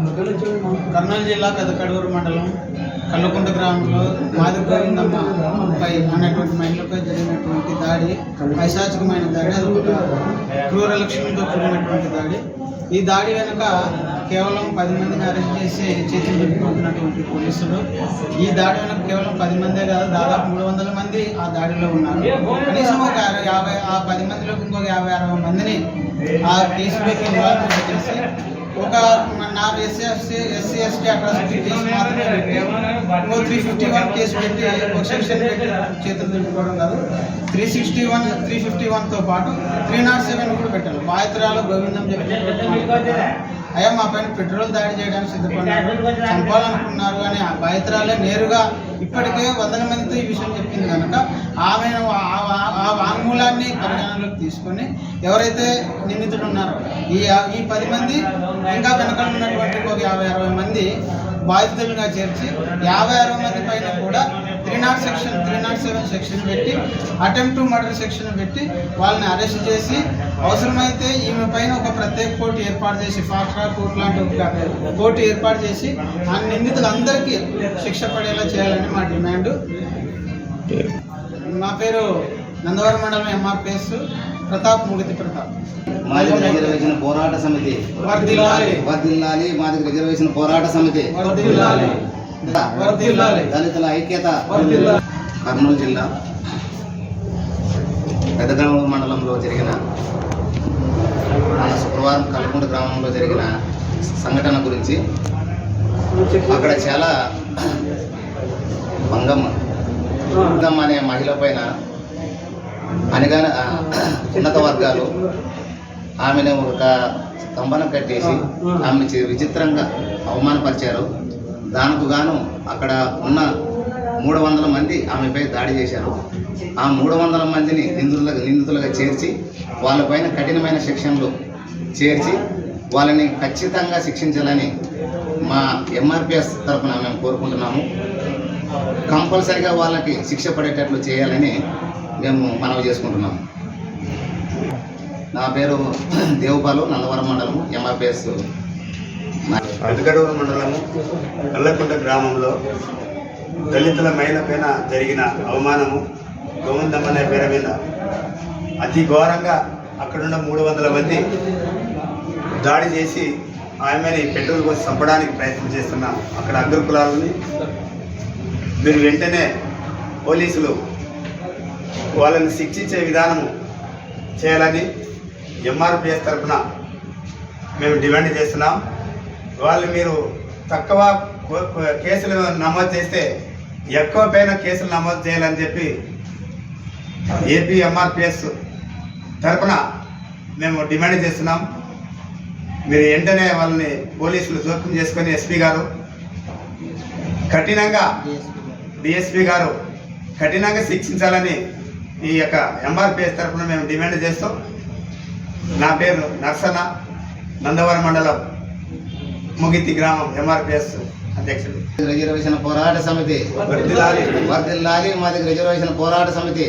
కర్నూలు జిల్లా పెదకడూరు మండలం కల్లుకుంట గ్రామంలో మాది గోవిందమ్మ పై అనేటువంటి మహిళపై జరిగినటువంటి దాడి పైశాచికమైన దాడి అది ఒక క్రూర లక్ష్యంతో కూడినటువంటి దాడి. ఈ దాడి వెనుక కేవలం పది మందిని అరెస్ట్ చేసి చేతులు పెట్టుకుంటున్నటువంటి పోలీసులు. ఈ దాడి వెనుక కేవలం పది మందే కాదు దాదాపు మూడు వందల మంది ఆ దాడిలో ఉన్నారు. కనీసం ఒక యాభై ఆ పది మందిలోకి ఇంకొక యాభై అరవై మందిని ఆ కేసులోకి చేసి ఒక నా SC SC SC ST atrocity case మాత్రమే పెట్టి త్రీ ఫిఫ్టీ వన్ కేసు పెట్టి ఒక సెక్షన్ పెట్టి చేతులు తిట్టుకోవడం కాదు. Three sixty one three fifty వన్తో పాటు త్రీ నాట్ సెవెన్ కూడా పెట్టాను బాధితురాలు గోవిందం చెప్పి అయ్యా మా పైన పెట్రోల్ దాడి చేయడానికి సిద్ధపడ్డారు. చంపాలనుకున్నారు అని ఆ బాధితురాలే నేరుగా ఇప్పటికే వందల మందితో ఈ విషయం చెప్పింది కనుక ఆమె ఆ- ఆ- వాంగ్మూలాన్ని పరిగణనలోకి తీసుకొని ఎవరైతే నిందితుడు ఉన్నారో ఈ ఈ పది మంది ఇంకా వెనకాల ఉన్నటువంటి ఒక యాభై అరవై మంది బాధితులుగా చేర్చి యాభై అరవై మంది పైన కూడా three nought section three nought seven section పెట్టి అటెంప్ట్ టు మర్డర్ సెక్షన్ పెట్టి వాళ్ళని అరెస్ట్ చేసి అవసరమైతే ఈమె పైన ఒక ప్రత్యేక కోర్టు ఏర్పాటు చేసి ఫాస్ట్ ట్రాక్ కోర్టు లాంటి ఒక కోర్టు ఏర్పాటు చేసి ఆ నిందితులందరికీ శిక్ష పడేలా చేయాలని మా డిమాండ్. మా పేరు నందవరం మండలం ఎంఆర్పిఎస్ ప్రతాప్ ముగితి ప్రతాప్. మాదిగ రిజర్వేషన్ పోరాట సమితి. వర్దిల్లాలి. మాదిగ రిజర్వేషన్ పోరాట సమితి. దళితుల ఐక్యత. కర్నూలు జిల్లా పెద్దగ్రామం మండలంలో జరిగిన మన శుక్రవారం కల్కుంట గ్రామంలో జరిగిన సంఘటన గురించి అక్కడ చాలా మంగమ్మ అనే మహిళ పైన అనగా ఉన్నత వర్గాలు ఆమెను ఒక స్తంభనం కట్టేసి ఆమెను విచిత్రంగా అవమానపరిచారు. దానికి గాను అక్కడ ఉన్న మూడు వందల మంది ఆమెపై దాడి చేశారు. ఆ మూడు వందల మందిని నిందితులుగా నిందితులుగా చేర్చి వాళ్ళపైన కఠినమైన శిక్షణలు చేర్చి వాళ్ళని ఖచ్చితంగా శిక్షించాలని మా ఎంఆర్పిఎస్ తరఫున మేము కోరుకుంటున్నాము. కంపల్సరిగా వాళ్ళకి శిక్ష పడేటట్లు చేయాలని మేము మనవి చేసుకుంటున్నాము నా పేరు దేవుపాలు నందవరం మండలం ఎంఆర్పిఎస్ పెదగడూరు మండలము కల్లకుంట గ్రామంలో దళితుల మహిళ పైన జరిగిన అవమానము గోవిందమ్మ అనే పేరు మీద అతి ఘోరంగా అక్కడున్న మూడు వందల మంది దాడి చేసి ఆమెని పెట్రోల్ కోసం చంపడానికి ప్రయత్నం చేస్తున్న అక్కడ అగ్రకులాలని మీరు వెంటనే పోలీసులు వాళ్ళని శిక్షించే విధానము చేయాలని ఎంఆర్పిఎస్ తరఫున మేము డిమాండ్ చేస్తున్నాం. వాళ్ళు మీరు తక్కువ కేసులు నమోదు చేస్తే ఎక్కువ పైన కేసులు నమోదు చేయాలని చెప్పి ఏపీ ఎంఆర్పిఎస్ తరఫున మేము డిమాండ్ చేస్తున్నాం. మీరు వెంటనే వాళ్ళని పోలీసులు జోక్యం చేసుకొని ఎస్పీ గారు కఠినంగా డిఎస్పీ గారు కఠినంగా శిక్షించాలని ఈ యొక్క ఎంఆర్పిఎస్ తరఫున మేము డిమాండ్ చేస్తాం. నా పేరు నర్సన నందవరం మండలం ముగితి గ్రామం ఎంఆర్పిఎస్ అధ్యక్షుడు. రిజర్వేషన్ పోరాట సమితి. వర్దిల్లాలి. మాదిగ రిజర్వేషన్ పోరాట సమితి.